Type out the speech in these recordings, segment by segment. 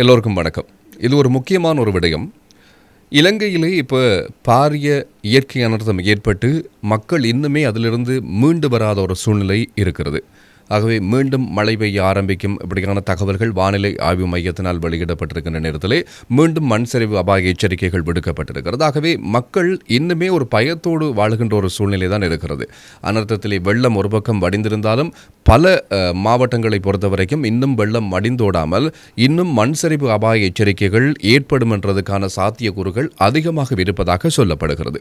எல்லோருக்கும் வணக்கம். இது ஒரு முக்கியமான ஒரு விடயம். இலங்கையிலே இப்போ பாரிய இயற்கை அனர்த்தம் ஏற்பட்டு மக்கள் இன்னுமே அதிலிருந்து மீண்டு வராத ஒரு சூழ்நிலை இருக்கிறது. ஆகவே மீண்டும் மழை பெய்ய ஆரம்பிக்கும். இப்படியான தகவல்கள் வானிலை ஆய்வு மையத்தினால் வெளியிடப்பட்டிருக்கின்ற நேரத்திலே மீண்டும் மண் சரிவு அபாய எச்சரிக்கைகள் விடுக்கப்பட்டிருக்கிறது. ஆகவே மக்கள் இன்னுமே ஒரு பயத்தோடு வாழுகின்ற ஒரு சூழ்நிலை தான் இருக்கிறது. அனர்த்தத்திலே வெள்ளம் ஒரு பக்கம் வடிந்திருந்தாலும் பல மாவட்டங்களை பொறுத்த வரைக்கும் இன்னும் வெள்ளம் வடிந்தோடாமல் இன்னும் மண் சரிவு அபாய எச்சரிக்கைகள் ஏற்படும் என்றதுக்கான சாத்தியக்கூறுகள் அதிகமாக இருப்பதாக சொல்லப்படுகிறது.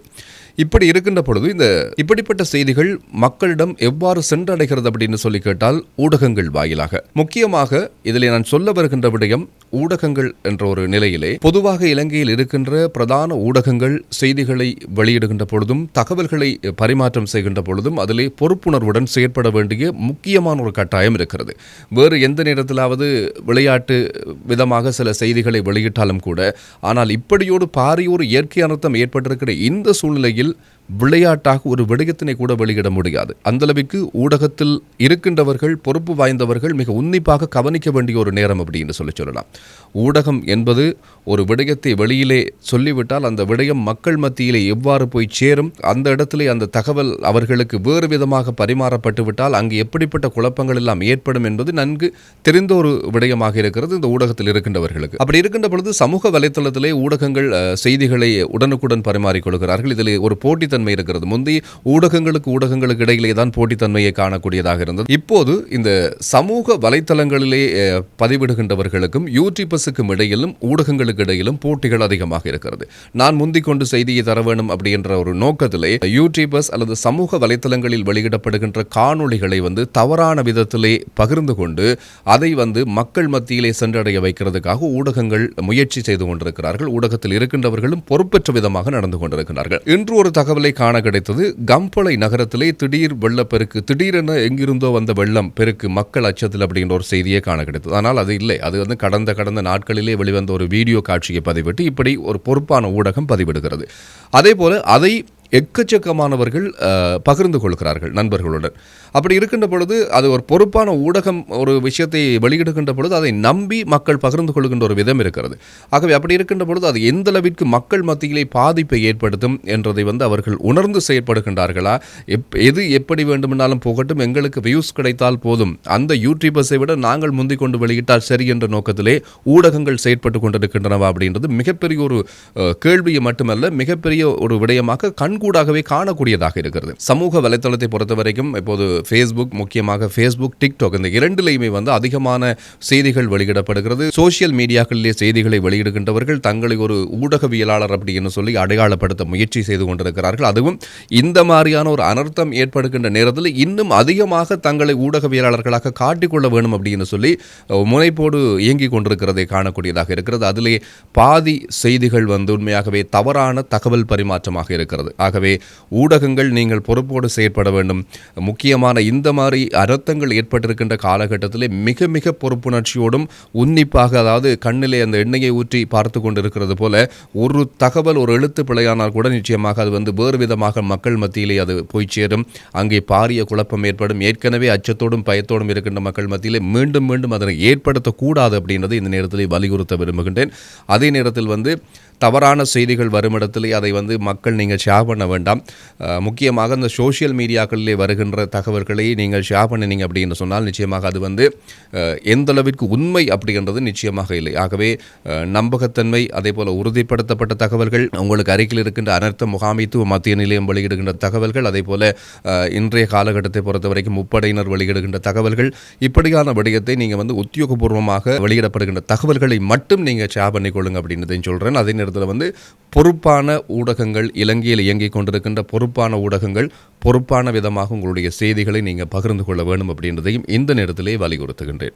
இப்படி இருக்கின்ற பொழுது இந்த இப்படிப்பட்ட செய்திகள் மக்களிடம் எவ்வாறு சென்றடைகிறது அப்படின்னு சொல்லி கேட்டால் ஊடகங்கள் வாயிலாக. முக்கியமாக இதில் நான் சொல்ல வருகின்ற விடயம் ஊடகங்கள் என்ற ஒரு நிலையிலே பொதுவாக இலங்கையில் இருக்கின்ற பிரதான ஊடகங்கள் செய்திகளை வெளியிடுகின்ற பொழுதும் தகவல்களை பரிமாற்றம் செய்கின்ற பொழுதும் அதிலே பொறுப்புணர்வுடன் செயற்பட வேண்டிய முக்கியமான ஒரு கட்டாயம் இருக்கிறது. வேறு எந்த நேரத்திலாவது விளையாட்டு விதமாக சில செய்திகளை வெளியிட்டாலும் கூட ஆனால் இப்படியோடு பாரியோர் இயற்கை அனர்த்தம் ஏற்பட்டிருக்கிற இந்த சூழ்நிலையில் விளையாட்டாக ஒரு விடயத்தினை கூட வெளியிட முடியாது. அந்த அளவிற்கு ஊடகத்தில் இருக்கின்றவர்கள் பொறுப்பு வாய்ந்தவர்கள் மிக உன்னிப்பாக கவனிக்க வேண்டிய ஒரு நேரம் அப்படின்னு சொல்லி சொல்லலாம். ஊடகம் என்பது ஒரு விடயத்தை வெளியிலே சொல்லிவிட்டால் அந்த விடயம் மக்கள் மத்தியிலே எவ்வாறு போய் சேரும் அந்த இடத்திலே அந்த தகவல் அவர்களுக்கு வேறு விதமாக பரிமாறப்பட்டு விட்டால் அங்கு எப்படிப்பட்ட குழப்பங்கள் எல்லாம் ஏற்படும் என்பது நன்கு தெரிந்த ஒரு விடயமாக இருக்கிறது இந்த ஊடகத்தில் இருக்கின்றவர்களுக்கு. அப்படி இருக்கின்ற பொழுது சமூக வலைத்தளத்திலே ஊடகங்கள் செய்திகளை உடனுக்குடன் பரிமாறிக்கொள்கிறார்கள் இதில் ஒரு போட்டித்தன்மை இருக்கிறது. முந்தி ஊடகங்களுக்கு ஊடகங்களுக்கு இடையிலே தான் போட்டித்தன்மையை காணக்கூடியதாக இருந்தது. இப்போது இந்த சமூக வலைத்தளங்களிலே பதிவிடுகின்றவர்களுக்கும் யூ யூடியூபர்ஸுக்கும் இடையிலும் ஊடகங்களுக்கு இடையிலும் போட்டிகள் அதிகமாக இருக்கிறது. நான் முந்திக் கொண்டு செய்தியை தர வேணும் அப்படின்ற ஒரு நோக்கத்திலே யூடியூபர்ஸ் அல்லது சமூக வலைத்தளங்களில் வெளியிடப்படுகின்ற காணொளிகளை வந்து தவறான விதத்திலே பகிர்ந்து கொண்டு அதை வந்து மக்கள் மத்தியிலே சென்றடைய வைக்கிறதுக்காக ஊடகங்கள் முயற்சி செய்து கொண்டிருக்கிறார்கள். ஊடகத்தில் இருக்கின்றவர்களும் பொறுப்பற்ற விதமாக நடந்து கொண்டிருக்கிறார்கள். இன்று ஒரு தகவலை காண கிடைத்தது கம்பளை நகரத்திலே திடீர் வெள்ளப்பெருக்கு திடீரென எங்கிருந்தோ வந்த வெள்ளம் பெருக்கு மக்கள் அச்சத்தில் அப்படின்ற ஒரு செய்தியை காண கிடைத்தது. ஆனால் அது இல்லை. அது வந்து கடந்த கடந்த நாட்களிலே வெளிவந்த ஒரு வீடியோ காட்சியை பதிவிட்டு இப்படி ஒரு பொறுப்பான ஊடகம் பதிவிடுகிறது. அதே போல அதை எக்கச்சக்கமானவர்கள் பகிர்ந்து கொள்கிறார்கள் நண்பர்களுடன். அப்படி இருக்கின்ற பொழுது அது ஒரு பொறுப்பான ஊடகம் ஒரு விஷயத்தை வெளியிடுகின்ற பொழுது அதை நம்பி மக்கள் பகிர்ந்து கொள்கின்ற ஒரு விதம் இருக்கிறது. ஆகவே அப்படி இருக்கின்ற பொழுது அது எந்த அளவிற்கு மக்கள் மத்தியிலே பாதிப்பை ஏற்படுத்தும் என்றதை வந்து அவர்கள் உணர்ந்து செயற்படுகின்றார்களா? எப் எது எப்படி வேண்டுமென்றாலும் போகட்டும் எங்களுக்கு வியூஸ் கிடைத்தால் போதும். அந்த யூடியூபர்ஸை விட நாங்கள் முந்திக் கொண்டு வெளியிட்டால் சரி என்ற நோக்கத்திலே ஊடகங்கள் செயற்பட்டு கொண்டிருக்கின்றனவா அப்படின்றது மிகப்பெரிய ஒரு கேள்வியை மட்டுமல்ல மிகப்பெரிய ஒரு விடயமாக கண் கண்கூடாகவே காணக்கூடியதாக இருக்கிறது. சமூக வலைத்தளத்தை பொறுத்த வரைக்கும் இப்போது ஃபேஸ்புக் முக்கியமாக ஃபேஸ்புக் டிக்டாக் இந்த இரண்டிலையுமே வந்து அதிகமான செய்திகள் வெளியிடப்படுகிறது. சோசியல் மீடியாக்களிலே செய்திகளை வெளியிடுகின்றவர்கள் தங்களை ஒரு ஊடகவியலாளர் அப்படின்னு சொல்லி அடையாளப்படுத்த முயற்சி செய்து கொண்டிருக்கிறார்கள். அதுவும் இந்த மாதிரியான ஒரு அனர்த்தம் ஏற்படுகின்ற நேரத்தில் இன்னும் அதிகமாக தங்களை ஊடகவியலாளர்களாக காட்டிக்கொள்ள வேணும் அப்படின்னு சொல்லி முனைப்போடு இயங்கிக் கொண்டிருக்கிறதை காணக்கூடியதாக இருக்கிறது. அதிலே பாதி செய்திகள் வந்து உண்மையாகவே தவறான தகவல் பரிமாற்றமாக இருக்கிறது. ஆகவே ஊடகங்கள் நீங்கள் பொறுப்போடு செயற்பட வேண்டும். முக்கியமான இந்த மாதிரி அர்த்தங்கள் ஏற்பட்டிருக்கின்ற காலகட்டத்திலே மிக மிக பொறுப்புணர்ச்சியோடும் உன்னிப்பாக அதாவது கண்ணிலே அந்த எண்ணெயை ஊற்றி பார்த்து கொண்டிருக்கிறது போல ஒரு தகவல் ஒரு எழுத்து பிழையானால் கூட நிச்சயமாக அது வந்து வேறு விதமாக மக்கள் மத்தியிலே அது போய் சேரும். அங்கே பாரிய குழப்பம் ஏற்படும். ஏற்கனவே அச்சத்தோடும் பயத்தோடும் இருக்கின்ற மக்கள் மத்தியிலே மீண்டும் மீண்டும் அதனை ஏற்படுத்தக்கூடாது அப்படின்றதை இந்த நேரத்தில் வலியுறுத்த விரும்புகின்றேன். அதே நேரத்தில் வந்து தவறான செய்திகள் வரும் இடத்திலே அதை வந்து மக்கள் நீங்கள் ஷேர் பண்ண வேண்டாம். முக்கியமாக இந்த சோஷியல் மீடியாக்களிலே வருகின்ற தகவல்களை நீங்கள் ஷேர் பண்ணினீங்க அப்படின்னு சொன்னால் நிச்சயமாக அது வந்து எந்த அளவிற்கு உண்மை அப்படின்றது நிச்சயமாக இல்லை. ஆகவே நம்பகத்தன்மை அதே போல் உறுதிப்படுத்தப்பட்ட தகவல்கள் உங்களுக்கு அருகில் இருக்கின்ற அனர்த்த முகாமைத்துவ மத்திய நிலையம் வெளியிடுகின்ற தகவல்கள் அதே போல இன்றைய காலகட்டத்தை பொறுத்த வரைக்கும் முப்படையினர் வெளியிடுகின்ற தகவல்கள் இப்படியான விடயத்தை நீங்கள் வந்து உத்தியோகபூர்வமாக வெளியிடப்படுகின்ற தகவல்களை மட்டும் நீங்கள் ஷேர் பண்ணிக்கொள்ளுங்க அப்படின்றதையும் சொல்கிறேன் அதே நேரத்தில் வந்து பொறுப்பான ஊடகங்கள் இலங்கையில் இயங்கி கொண்டிருக்கின்ற பொறுப்பான ஊடகங்கள் பொறுப்பான விதமாக உங்களுடைய செய்திகளை நீங்கள் பகிர்ந்து கொள்ள வேண்டும் அப்படின்றதையும் இந்த நேரத்திலே வலியுறுத்துகின்றேன்.